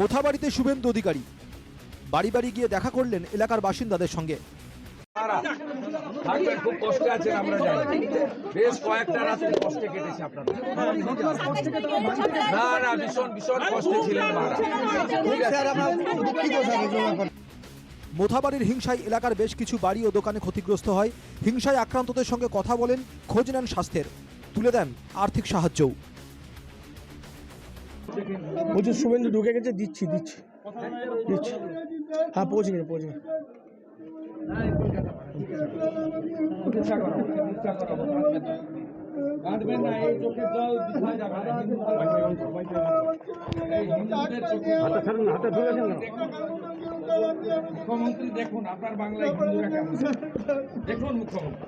মোথাবাড়িতে শুভেন্দু অধিকারী। বাড়ি বাড়ি গিয়ে দেখা করলেন এলাকার বাসিন্দাদের সঙ্গে। থাকবেন খুব কষ্টে আছেন আমরা জানি। বেশ কয়েকটা রাত্রি কষ্টে কেটেছে আপনাদের। না না ভীষণ ভীষণ কষ্টে ছিলেন মারা। ঠিক আছে। মোথাবাড়ির হিংসায় এলাকার বেশ কিছু বাড়ি ও দোকানে ক্ষতিগ্রস্ত হয়। হিংসায় আক্রান্তদের সঙ্গে কথা বলেন খোঁজ নেন স্বাস্থ্যের। তুলে দেন আর্থিক সাহায্যও। বলছি শুভেন্দু ঢুকে গেছে দিচ্ছি দিচ্ছি দিচ্ছি। হ্যাঁ পৌঁছে গেছে পৌঁছে গেছে। মুখ্যমন্ত্রী দেখুন আপনার বাংলায় হিন্দুরা কেমন? দেখুন মুখ্যমন্ত্রী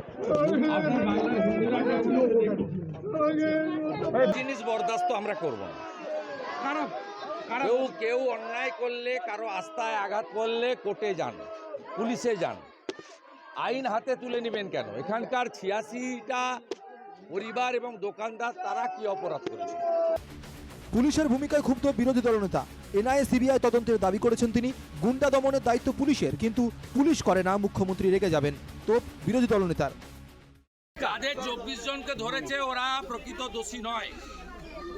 আপনার বাংলার হিন্দুরা কেমন? জিনিস বরদাস্ত আমরা করব না। কেউ কেউ অন্যায় করলে কারও আস্থায় আঘাত করলে কোর্টে যান পুলিশে যান। আইন হাতে তুলে নেবেন কেন? এখানকার ছিয়াশিটা পরিবার এবং দোকানদার তারা কি অপরাধ করেছে? পুলিশের ভূমিকায় ক্ষুব্ধ বিরোধী দলনেতা এনআইএ সিবিআই তদন্তের দাবি করেছেন তিনি। গুন্ডা দমনের দায়িত্ব পুলিশের কিন্তু পুলিশ করে না মুখ্যমন্ত্রী রেগে যাবেন। তো বিরোধী দলনেতার যাদের চব্বিশ জনকে ধরেছে ওরা প্রকৃত দোষী নয়।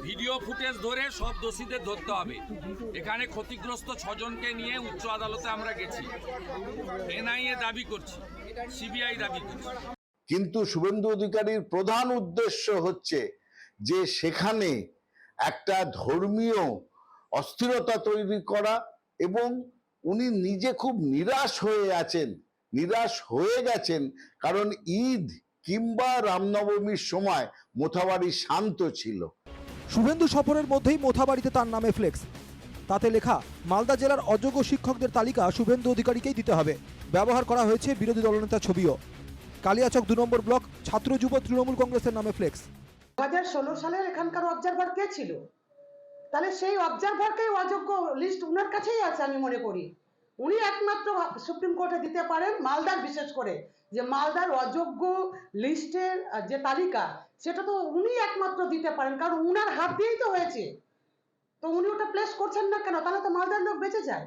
ভিডিও ফুটেজ ধরে সব দোষীদের ধরতে হবে। এখানে ক্ষতিগ্রস্ত ছজনকে নিয়ে উচ্চ আদালতে আমরা গেছি। এনআইএ দাবি করছি, সিবিআই দাবি করছি। কিন্তু শুভেন্দু অধিকারীর প্রধান উদ্দেশ্য হচ্ছে যে সেখানে একটা ধর্মীয় অস্থিরতা তৈরি করা এবং উনি নিজে খুব নিরাশ হয়ে আছেন, নিরাশ হয়ে গেছেন কারণ ঈদ কিংবা রামনবমীর সময় মোথাবাড়ি শান্ত ছিল। শুভেন্দু সফরের মধ্যেই মোথাবাড়িতে তার নামে ফ্লেক্স তাতে লেখা, মালদা জেলার অযোগ্য শিক্ষকদের তালিকা শুভেন্দু অধিকারীকেই দিতে হবে। ব্যবহার করা হয়েছে বিরোধী দলনেতা ছবিও। কালিয়াচক দু নম্বর ব্লক, ছাত্র যুব তৃণমূল কংগ্রেসের নামে ফ্লেক্স দু হাজার ষোলো সালের এখানকার অবজারভার কে ছিল? তাহলে সেই অবজারভারকেই অযোগ্য লিস্ট উনার কাছেই আছে আমি মনে করি। উনি একমাত্র সুপ্রিম কোর্টে দিতে পারেন মালদার বিশেষ করে, যে মালদার অযোগ্য লিস্টের যে তালিকা, সেটা তো উনি একমাত্র দিতে পারেন, কারণ উনার হাত দিয়েই তো হয়েছে। তো উনি ওটা প্লেস করছেন না কেন? তাহলে তো মালদার লোক বেঁচে যায়।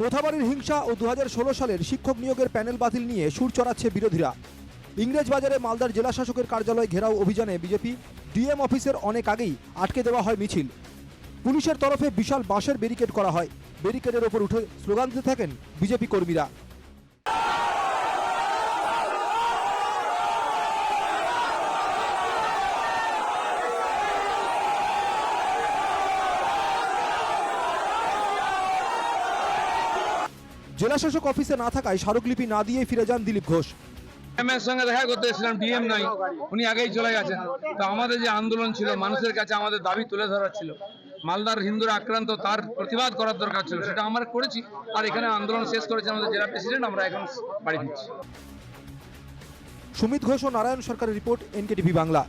মোথাবাড়ির হিংসা ও দু হাজার ষোলো সালের শিক্ষক নিয়োগের প্যানেল বাতিল নিয়ে সুর চড়াচ্ছে বিরোধীরা। ইংরেজ বাজারে মালদার জেলা শাসকের কার্যালয় ঘেরাও অভিযানে বিজেপি ডিএম অফিসের অনেক আগেই আটকে দেওয়া হয় মিছিল। পুলিশের তরফে বিশাল বাঁশের ব্যারিকেড করা হয়। ব্যারিকেডের ওপর উঠে স্লোগান দিতে থাকেন বিজেপি কর্মীরা। জেলাশাসক অফিসে না থাকায় স্মারকলিপি না দিয়ে ফিরে যান দিলীপ ঘোষ। ডিএম এর সঙ্গে দেখা করতে এসেছিলাম, ডিএম নাই, উনি আগেই চলে গেছেন। তো আমাদের যে আন্দোলন ছিল, মানুষের কাছে আমাদের দাবি তুলে ধরার ছিল। মালদার হিন্দুরা আক্রান্ত, তার প্রতিবাদ করার দরকার ছিল, সেটা আমরা করেছি, আর এখানে আন্দোলন শেষ করেছে আমাদের জেলা প্রেসিডেন্ট, আমরা এখন বাড়ি ফিরছি। সুমিত ঘোষ ও নারায়ণ সরকারের রিপোর্ট, এনকেটিভি বাংলা।